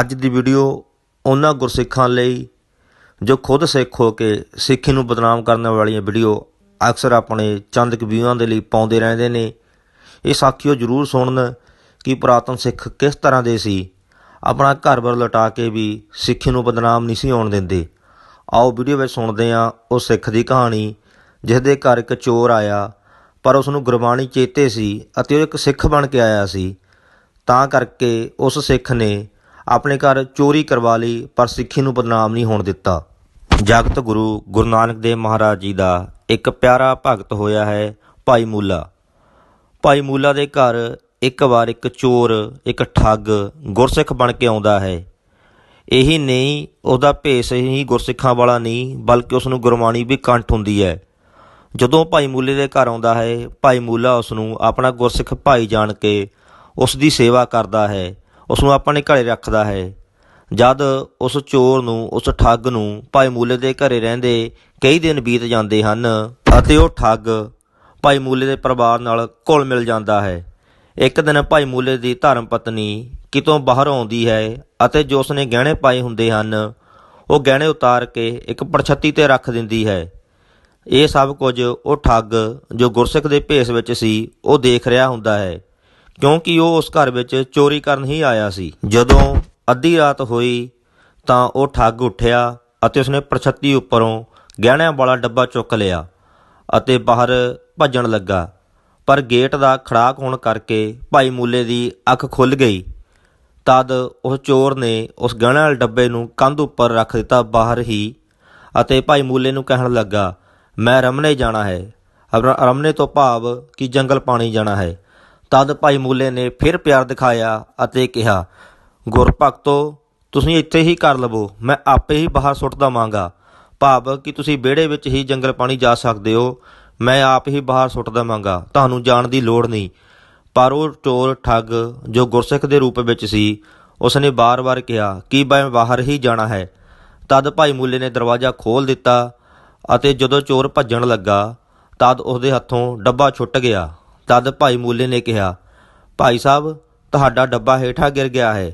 ਅੱਜ ਦੀ ਵੀਡੀਓ ਉਹਨਾਂ ਗੁਰਸਿੱਖਾਂ ਲਈ ਜੋ ਖੁਦ ਸਿੱਖ ਹੋ ਕੇ ਸਿੱਖੀ ਨੂੰ ਬਦਨਾਮ ਕਰਨ ਵਾਲੀਆਂ ਵੀਡੀਓ ਅਕਸਰ ਆਪਣੇ ਚੰਦਕ ਵਿਊਆਂ ਦੇ ਲਈ ਪਾਉਂਦੇ ਰਹਿੰਦੇ ਨੇ। ਇਹ ਸਾਖੀਓ ਜ਼ਰੂਰ ਸੁਣਨ ਕਿ ਪੁਰਾਤਨ ਸਿੱਖ ਕਿਸ ਤਰ੍ਹਾਂ ਦੇ ਸੀ। ਆਪਣਾ ਘਰ-ਬਾਰ ਲਟਾ ਕੇ ਵੀ ਸਿੱਖੀ ਨੂੰ ਬਦਨਾਮ ਨਹੀਂ ਸੀ ਹੋਣ ਦਿੰਦੇ। ਆਓ ਵੀਡੀਓ ਵਿੱਚ ਸੁਣਦੇ ਹਾਂ ਉਹ ਸਿੱਖ ਦੀ ਕਹਾਣੀ ਜਿਸ ਦੇ ਘਰ ਇੱਕ ਚੋਰ ਆਇਆ, ਪਰ ਉਸ ਨੂੰ ਗੁਰਬਾਣੀ ਚੇਤੇ ਸੀ ਅਤੇ ਉਹ ਇੱਕ ਸਿੱਖ ਬਣ ਕੇ ਆਇਆ ਸੀ। ਤਾਂ ਕਰਕੇ ਉਸ ਸਿੱਖ ਨੇ ਆਪਣੇ ਘਰ ਚੋਰੀ ਕਰਵਾ ਲਈ, ਪਰ ਸਿੱਖੀ ਨੂੰ ਬਦਨਾਮ ਨਹੀਂ ਹੋਣ ਦਿੱਤਾ। ਜਗਤ ਗੁਰੂ ਗੁਰੂ ਨਾਨਕ ਦੇਵ ਮਹਾਰਾਜ ਜੀ ਦਾ ਇੱਕ ਪਿਆਰਾ ਭਗਤ ਹੋਇਆ ਹੈ ਭਾਈ ਮੂਲਾ। ਭਾਈ ਮੂਲਾ ਦੇ ਘਰ ਇੱਕ ਵਾਰ ਇੱਕ ਚੋਰ, ਇੱਕ ਠੱਗ ਗੁਰਸਿੱਖ ਬਣ ਕੇ ਆਉਂਦਾ ਹੈ। ਇਹੀ ਨਹੀਂ, ਉਹਦਾ ਭੇਸ ਹੀ ਗੁਰਸਿੱਖਾਂ ਵਾਲਾ ਨਹੀਂ, ਬਲਕਿ ਉਸ ਨੂੰ ਗੁਰਬਾਣੀ ਵੀ ਕੰਠ ਹੁੰਦੀ ਹੈ। ਜਦੋਂ ਭਾਈ ਮੂਲੇ ਦੇ ਘਰ ਆਉਂਦਾ ਹੈ, ਭਾਈ ਮੂਲਾ ਉਸ ਨੂੰ ਆਪਣਾ ਗੁਰਸਿੱਖ ਭਾਈ ਜਾਣ ਕੇ ਉਸ ਦੀ ਸੇਵਾ ਕਰਦਾ ਹੈ। ਉਸ ਨੂੰ ਆਪਣੇ ਘਰੇ ਰੱਖਦਾ ਹੈ। ਜਦ ਉਸ ਚੋਰ ਨੂੰ, ਉਸ ਠੱਗ ਨੂੰ ਭਾਈ ਮੂਲੇ ਦੇ ਘਰੇ ਰਹਿੰਦੇ ਕਈ ਦਿਨ ਬੀਤ ਜਾਂਦੇ ਹਨ ਅਤੇ ਉਹ ਠੱਗ ਭਾਈ ਮੂਲੇ ਦੇ ਪਰਿਵਾਰ ਨਾਲ ਘੁਲ ਮਿਲ ਜਾਂਦਾ ਹੈ। ਇੱਕ ਦਿਨ ਭਾਈ ਮੂਲੇ ਦੀ ਧਰਮ ਪਤਨੀ ਕਿਤੋਂ ਬਾਹਰ ਆਉਂਦੀ ਹੈ ਅਤੇ ਜੋ ਉਸਨੇ ਗਹਿਣੇ ਪਾਏ ਹੁੰਦੇ ਹਨ, ਉਹ ਗਹਿਣੇ ਉਤਾਰ ਕੇ ਇੱਕ ਪਰਛੱਤੀ ਤੇ ਰੱਖ ਦਿੰਦੀ ਹੈ। ਇਹ ਸਭ ਕੁਝ ਉਹ ਠੱਗ ਜੋ ਗੁਰਸਿੱਖ ਦੇ ਭੇਸ ਵਿੱਚ ਸੀ, ਉਹ ਦੇਖ ਰਿਹਾ ਹੁੰਦਾ ਹੈ। ਕਿਉਂਕਿ ਉਹ ਉਸ ਘਰ ਵਿੱਚ ਚੋਰੀ ਕਰਨ ਹੀ ਆਇਆ ਸੀ। ਜਦੋਂ ਅੱਧੀ ਰਾਤ ਹੋਈ ਤਾਂ ਉਹ ਠੱਗ ਉੱਠਿਆ ਅਤੇ ਉਸਨੇ ਪ੍ਰਛੱਤੀ ਉੱਪਰੋਂ ਗਹਿਣਿਆਂ ਵਾਲਾ ਡੱਬਾ ਚੁੱਕ ਲਿਆ ਅਤੇ ਬਾਹਰ ਭੱਜਣ ਲੱਗਾ। ਪਰ ਗੇਟ ਦਾ ਖੜਾਕ ਹੋਣ ਕਰਕੇ ਭਾਈ ਮੂਲੇ ਦੀ ਅੱਖ ਖੁੱਲ ਗਈ। ਤਦ ਉਸ ਚੋਰ ਨੇ ਉਸ ਗਹਿਣਿਆਂ ਵਾਲੇ ਡੱਬੇ ਨੂੰ ਕੰਧ ਉੱਪਰ ਰੱਖ ਦਿੱਤਾ ਬਾਹਰ ਹੀ ਅਤੇ ਭਾਈ ਮੂਲੇ ਨੂੰ ਕਹਿਣ ਲੱਗਾ, ਮੈਂ ਰਮਨੇ ਜਾਣਾ ਹੈ। ਅਰ- ਰਮਨੇ ਤੋਂ ਭਾਵ ਕਿ ਜੰਗਲ ਪਾਣੀ ਜਾਣਾ ਹੈ। ਤਦ ਭਾਈ ਮੂਲੇ ਨੇ ਫਿਰ ਪਿਆਰ ਦਿਖਾਇਆ ਅਤੇ ਕਿਹਾ, ਗੁਰਭਗਤੋ, ਤੁਸੀਂ ਇੱਥੇ ਹੀ ਕਰ ਲਵੋ, ਮੈਂ ਆਪੇ ਹੀ ਬਾਹਰ ਸੁੱਟ ਦਵਾਂਗਾ। ਭਾਵ ਕਿ ਤੁਸੀਂ ਵਿਹੜੇ ਵਿੱਚ ਹੀ ਜੰਗਲ ਪਾਣੀ ਜਾ ਸਕਦੇ ਹੋ, ਮੈਂ ਆਪ ਹੀ ਬਾਹਰ ਸੁੱਟ ਦਵਾਂਗਾ, ਤੁਹਾਨੂੰ ਜਾਣ ਦੀ ਲੋੜ ਨਹੀਂ। ਪਰ ਉਹ ਚੋਰ ਠੱਗ ਜੋ ਗੁਰਸਿੱਖ ਦੇ ਰੂਪ ਵਿੱਚ ਸੀ, ਉਸਨੇ ਬਾਰ-ਬਾਰ ਕਿਹਾ, ਕਿ ਮੈਂ ਬਾਹਰ ਹੀ ਜਾਣਾ ਹੈ? ਤਦ ਭਾਈ ਮੂਲੇ ਨੇ ਦਰਵਾਜ਼ਾ ਖੋਲ੍ਹ ਦਿੱਤਾ ਅਤੇ ਜਦੋਂ ਚੋਰ ਭੱਜਣ ਲੱਗਾ, ਤਦ ਉਸਦੇ ਹੱਥੋਂ ਡੱਬਾ ਛੁੱਟ ਗਿਆ। ਤਦ ਭਾਈ ਮੂਲੇ ਨੇ ਕਿਹਾ, ਭਾਈ ਸਾਹਿਬ, ਤੁਹਾਡਾ ਡੱਬਾ ਹੇਠਾਂ ਗਿਰ ਗਿਆ ਹੈ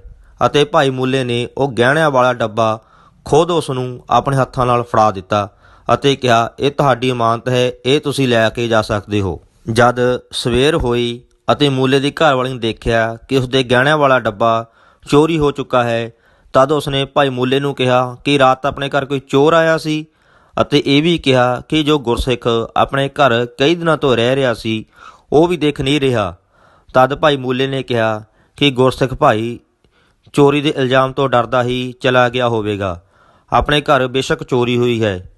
ਅਤੇ ਭਾਈ ਮੂਲੇ ਨੇ ਉਹ ਗਹਿਣਿਆਂ ਵਾਲਾ ਡੱਬਾ ਖੁਦ ਉਸ ਨੂੰ ਆਪਣੇ ਹੱਥਾਂ ਨਾਲ ਫੜਾ ਦਿੱਤਾ ਅਤੇ ਕਿਹਾ, ਇਹ ਤੁਹਾਡੀ ਇਮਾਨਤ ਹੈ, ਇਹ ਤੁਸੀਂ ਲੈ ਕੇ ਜਾ ਸਕਦੇ ਹੋ। ਜਦ ਸਵੇਰ ਹੋਈ ਅਤੇ ਮੂਲੇ ਦੀ ਘਰਵਾਲੀ ਨੇ ਦੇਖਿਆ ਕਿ ਉਸਦੇ ਗਹਿਣਿਆਂ ਵਾਲਾ ਡੱਬਾ ਚੋਰੀ ਹੋ ਚੁੱਕਾ ਹੈ, ਤਦ ਉਸਨੇ ਭਾਈ ਮੂਲੇ ਨੂੰ ਕਿਹਾ ਕਿ ਰਾਤ ਆਪਣੇ ਘਰ ਕੋਈ ਚੋਰ ਆਇਆ ਸੀ ਅਤੇ ਇਹ ਵੀ ਕਿਹਾ ਕਿ ਜੋ ਗੁਰਸਿੱਖ ਆਪਣੇ ਘਰ ਕਈ ਦਿਨਾਂ ਤੋਂ ਰਹਿ ਰਿਹਾ ਸੀ ਉਹ ਵੀ ਦੇਖ ਨਹੀਂ ਰਿਹਾ। ਤਦ ਭਾਈ ਮੂਲੇ ਨੇ ਕਿਹਾ ਕਿ ਗੁਰਸਿੱਖ ਭਾਈ ਚੋਰੀ ਦੇ ਇਲਜ਼ਾਮ ਤੋਂ ਡਰਦਾ ਹੀ ਚਲਾ ਗਿਆ ਹੋਵੇਗਾ। ਆਪਣੇ ਘਰ ਬੇਸ਼ੱਕ ਚੋਰੀ ਹੋਈ ਹੈ।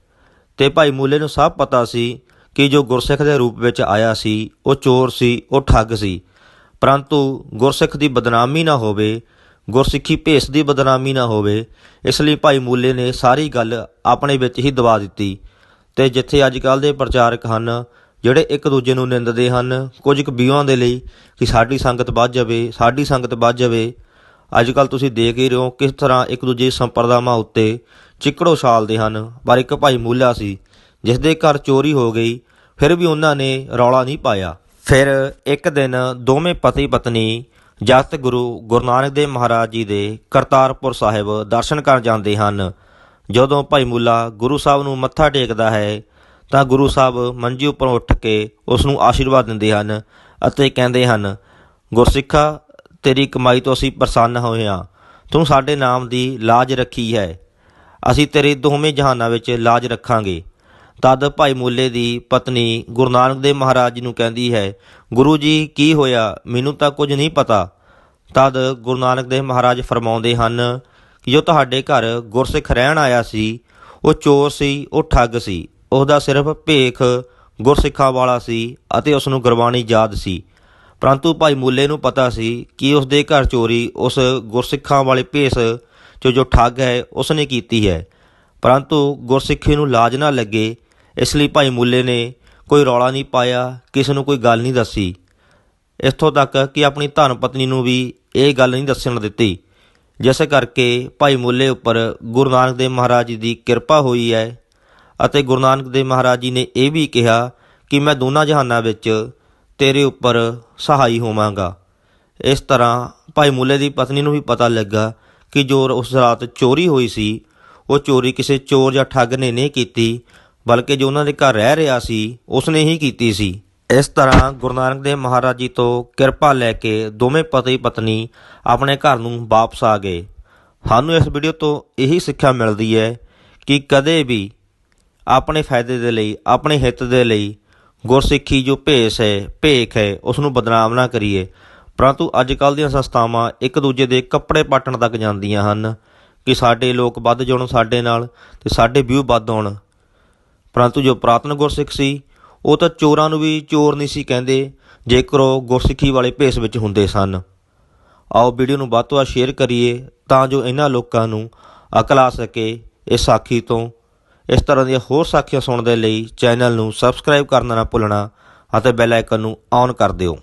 ਤੇ ਭਾਈ ਮੂਲੇ ਨੂੰ ਸਭ ਪਤਾ ਸੀ ਕਿ ਜੋ ਗੁਰਸਿੱਖ ਦੇ ਰੂਪ ਵਿੱਚ ਆਇਆ ਸੀ, ਉਹ ਚੋਰ ਸੀ, ਉਹ ਠੱਗ ਸੀ। ਪਰੰਤੂ ਗੁਰਸਿੱਖ ਦੀ ਬਦਨਾਮੀ ਨਾ ਹੋਵੇ, ਗੁਰਸਿੱਖੀ ਭੇਸ ਦੀ ਬਦਨਾਮੀ ਨਾ ਹੋਵੇ, ਇਸ ਲਈ ਭਾਈ ਮੂਲੇ ਨੇ ਸਾਰੀ ਗੱਲ ਆਪਣੇ ਵਿੱਚ ਹੀ ਦਬਾ ਦਿੱਤੀ। ਤੇ ਜਿੱਥੇ ਅੱਜ ਕੱਲ ਦੇ ਪ੍ਰਚਾਰਕ ਹਨ ਜਿਹੜੇ ਇੱਕ ਦੂਜੇ ਨੂੰ ਨਿੰਦਦੇ ਹਨ, ਕੁਝ ਕੁ ਵਿਊਆਂ ਦੇ ਲਈ ਕਿ ਸਾਡੀ ਸੰਗਤ ਵੱਧ ਜਾਵੇ, ਸਾਡੀ ਸੰਗਤ ਵੱਧ ਜਾਵੇ। ਅੱਜ ਕੱਲ ਤੁਸੀਂ ਦੇਖ ਹੀ ਰਹੇ ਹੋ ਕਿਸ ਤਰ੍ਹਾਂ ਇੱਕ ਦੂਜੇ ਸੰਪਰਦਾਵਾਂ ਉੱਤੇ ਚਿੱਕੜੋ ਛਾਲਦੇ ਹਨ। ਪਰ ਇੱਕ ਭਾਈ ਮੂਲਾ ਸੀ ਜਿਸ ਦੇ ਘਰ ਚੋਰੀ ਹੋ ਗਈ, ਫਿਰ ਵੀ ਉਹਨਾਂ ਨੇ ਰੌਲਾ ਨਹੀਂ ਪਾਇਆ। ਫਿਰ ਇੱਕ ਦਿਨ ਦੋਵੇਂ ਪਤੀ ਪਤਨੀ ਜਗਤ ਗੁਰੂ ਗੁਰੂ ਨਾਨਕ ਦੇਵ ਮਹਾਰਾਜ ਜੀ ਦੇ ਕਰਤਾਰਪੁਰ ਸਾਹਿਬ ਦਰਸ਼ਨ ਕਰਨ ਜਾਂਦੇ ਹਨ। ਜਦੋਂ ਭਾਈ ਮੂਲਾ ਗੁਰੂ ਸਾਹਿਬ ਨੂੰ ਮੱਥਾ ਟੇਕਦਾ ਹੈ ਤਾਂ ਗੁਰੂ ਸਾਹਿਬ ਮੰਜੀ ਉੱਪਰੋਂ ਉੱਠ ਕੇ ਉਸ ਨੂੰ ਆਸ਼ੀਰਵਾਦ ਦਿੰਦੇ ਹਨ ਅਤੇ ਕਹਿੰਦੇ ਹਨ, ਗੁਰਸਿੱਖਾ, ਤੇਰੀ ਕਮਾਈ ਤੋਂ ਅਸੀਂ ਪ੍ਰਸੰਨ ਹੋਏ ਹਾਂ। ਤੂੰ ਸਾਡੇ ਨਾਮ ਦੀ ਲਾਜ ਰੱਖੀ ਹੈ। ਅਸੀਂ ਤੇਰੇ ਦੋਵੇਂ ਜਹਾਨਾਂ ਵਿੱਚ ਲਾਜ ਰੱਖਾਂਗੇ। ਤਦ ਭਾਈ ਮੂਲੇ ਦੀ ਪਤਨੀ ਗੁਰੂ ਨਾਨਕ ਦੇਵ ਮਹਾਰਾਜ ਜੀ ਨੂੰ ਕਹਿੰਦੀ ਹੈ, ਗੁਰੂ ਜੀ, ਕੀ ਹੋਇਆ? ਮੈਨੂੰ ਤਾਂ ਕੁਝ ਨਹੀਂ ਪਤਾ। ਤਦ ਗੁਰੂ ਨਾਨਕ ਦੇਵ ਮਹਾਰਾਜ ਫਰਮਾਉਂਦੇ ਹਨ ਕਿ ਜੋ ਤੁਹਾਡੇ ਘਰ ਗੁਰਸਿੱਖ ਰਹਿਣ ਆਇਆ ਸੀ, ਉਹ ਚੋਰ ਸੀ, ਉਹ ਠੱਗ ਸੀ। ਉਹਦਾ ਸਿਰਫ ਭੇਖ ਗੁਰਸਿੱਖਾਂ ਵਾਲਾ ਸੀ ਅਤੇ ਉਸ ਨੂੰ ਗੁਰਬਾਣੀ ਯਾਦ ਸੀ। ਪਰੰਤੂ ਭਾਈ ਮੂਲੇ ਨੂੰ ਪਤਾ ਸੀ ਕਿ ਉਸ ਦੇ ਘਰ ਚੋਰੀ ਉਸ ਗੁਰਸਿੱਖਾਂ ਵਾਲੇ ਭੇਸ ਜੋ ਜੋ ਠੱਗ ਹੈ ਉਸ ਨੇ ਕੀਤੀ ਹੈ। ਪਰੰਤੂ ਗੁਰਸਿੱਖੀ ਨੂੰ ਲਾਜ ਨਾ ਲੱਗੇ, ਇਸ ਲਈ ਭਾਈ ਮੂਲੇ ਨੇ ਕੋਈ ਰੌਲਾ ਨਹੀਂ ਪਾਇਆ, ਕਿਸੇ ਨੂੰ ਕੋਈ ਗੱਲ ਨਹੀਂ ਦੱਸੀ। ਇੱਥੋਂ ਤੱਕ ਕਿ ਆਪਣੀ ਧਨ ਪਤਨੀ ਨੂੰ ਵੀ ਇਹ ਗੱਲ ਨਹੀਂ ਦੱਸਣ ਦਿੱਤੀ। ਜਿਸ ਕਰਕੇ ਭਾਈ ਮੂਲੇ ਉੱਪਰ ਗੁਰੂ ਨਾਨਕ ਦੇਵ ਮਹਾਰਾਜ ਜੀ ਦੀ ਕਿਰਪਾ ਹੋਈ ਹੈ ਅਤੇ ਗੁਰੂ ਨਾਨਕ ਦੇਵ ਮਹਾਰਾਜ ਜੀ ਨੇ ਇਹ ਵੀ ਕਿਹਾ ਕਿ ਮੈਂ ਦੋਨਾਂ ਜਹਾਨਾਂ ਵਿੱਚ ਤੇਰੇ ਉੱਪਰ ਸਹਾਈ ਹੋਵਾਂਗਾ। ਇਸ ਤਰ੍ਹਾਂ ਭਾਈ ਮੂਲੇ ਦੀ ਪਤਨੀ ਨੂੰ ਵੀ ਪਤਾ ਲੱਗਾ ਕਿ ਜੋ ਉਸ ਰਾਤ ਚੋਰੀ ਹੋਈ ਸੀ, ਉਹ ਚੋਰੀ ਕਿਸੇ ਚੋਰ ਜਾਂ ਠੱਗ ਨੇ ਨਹੀਂ ਕੀਤੀ, ਬਲਕਿ ਜੋ ਉਹਨਾਂ ਦੇ ਘਰ ਰਹਿ ਰਿਹਾ ਸੀ ਉਸ ਨੇ ਹੀ ਕੀਤੀ ਸੀ। ਇਸ ਤਰ੍ਹਾਂ ਗੁਰੂ ਨਾਨਕ ਦੇਵ ਮਹਾਰਾਜ ਜੀ ਤੋਂ ਕਿਰਪਾ ਲੈ ਕੇ ਦੋਵੇਂ ਪਤੀ ਪਤਨੀ ਆਪਣੇ ਘਰ ਨੂੰ ਵਾਪਸ ਆ ਗਏ। ਸਾਨੂੰ ਇਸ ਵੀਡੀਓ ਤੋਂ ਇਹੀ ਸਿੱਖਿਆ ਮਿਲਦੀ ਹੈ ਕਿ ਕਦੇ ਵੀ ਆਪਣੇ ਫਾਇਦੇ ਦੇ ਲਈ, ਆਪਣੇ ਹਿੱਤ ਦੇ ਲਈ ਗੁਰਸਿੱਖੀ ਜੋ ਭੇਸ ਹੈ, ਭੇਖ ਹੈ ਉਸ ਨੂੰ ਬਦਨਾਮ ਨਾ ਕਰੀਏ। ਪਰੰਤੂ ਅੱਜ ਕੱਲ੍ਹ ਦੀਆਂ ਸੰਸਥਾਵਾਂ ਇੱਕ ਦੂਜੇ ਦੇ ਕੱਪੜੇ ਪਾਟਣ ਤੱਕ ਜਾਂਦੀਆਂ ਹਨ ਕਿ ਸਾਡੇ ਲੋਕ ਵੱਧ ਜੁੜਨ ਸਾਡੇ ਨਾਲ ਤੇ ਸਾਡੇ ਵਿਊ ਵੱਧ ਆਉਣ। ਪਰੰਤੂ ਜੋ ਪ੍ਰਾਤਨ ਗੁਰਸਿੱਖ ਸੀ, ਉਹ ਤਾਂ ਚੋਰਾਂ ਨੂੰ ਵੀ ਚੋਰ ਨਹੀਂ ਸੀ ਕਹਿੰਦੇ, ਜੇਕਰ ਉਹ ਗੁਰਸਿੱਖੀ ਵਾਲੇ ਭੇਸ ਵਿੱਚ ਹੁੰਦੇ ਸਨ। ਆਓ ਵੀਡੀਓ ਨੂੰ ਵੱਧ ਤੋਂ ਵੱਧ ਸ਼ੇਅਰ ਕਰੀਏ ਤਾਂ ਜੋ ਇਹਨਾਂ ਲੋਕਾਂ ਨੂੰ ਅਕਲ ਆ ਸਕੇ ਇਸ ਸਾਖੀ ਤੋਂ। ਇਸ ਤਰ੍ਹਾਂ ਦੀਆਂ ਹੋਰ ਸਾਖੀਆਂ ਸੁਣਨ ਦੇ ਲਈ ਚੈਨਲ ਨੂੰ ਸਬਸਕ੍ਰਾਈਬ ਕਰਨਾ ਨਾ ਭੁੱਲਣਾ ਅਤੇ ਬੈਲ ਆਈਕਨ ਨੂੰ ਔਨ ਕਰ ਦਿਓ।